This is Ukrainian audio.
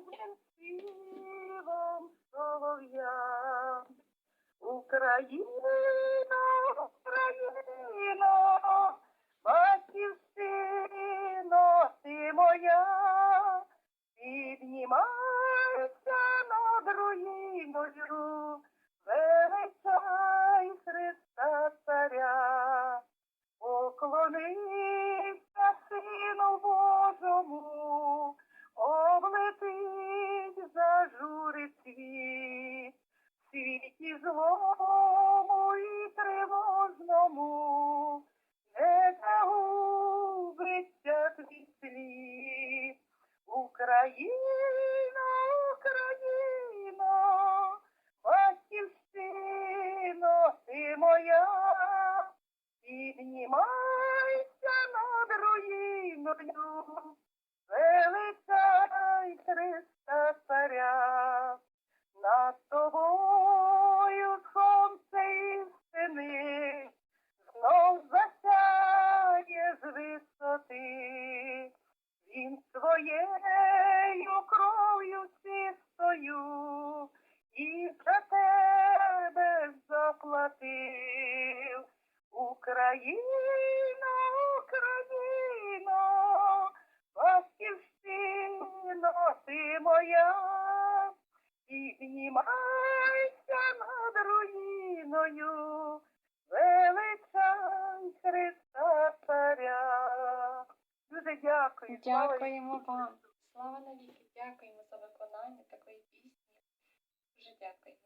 ніжним співом солов'я. Україно, Україно, батьківщино, ти моя, піднімайся над руїною, величай Христа Царя, поклонися злому і тривожному, не загубиться твій слід. Україно, Україно, батьківщино, ти моя, піднімайся над руїною, величай Христа Царя, над тобою Він своєю кров'ю чистою і за тебе заплатив. Україно, Україно, батьківщино, ти моя, піднімайся над руїною, величай Христа. Дуже дякую. Дякуємо вам. Слава навіки. Дякуємо за виконання такої пісні. Дуже дякуємо.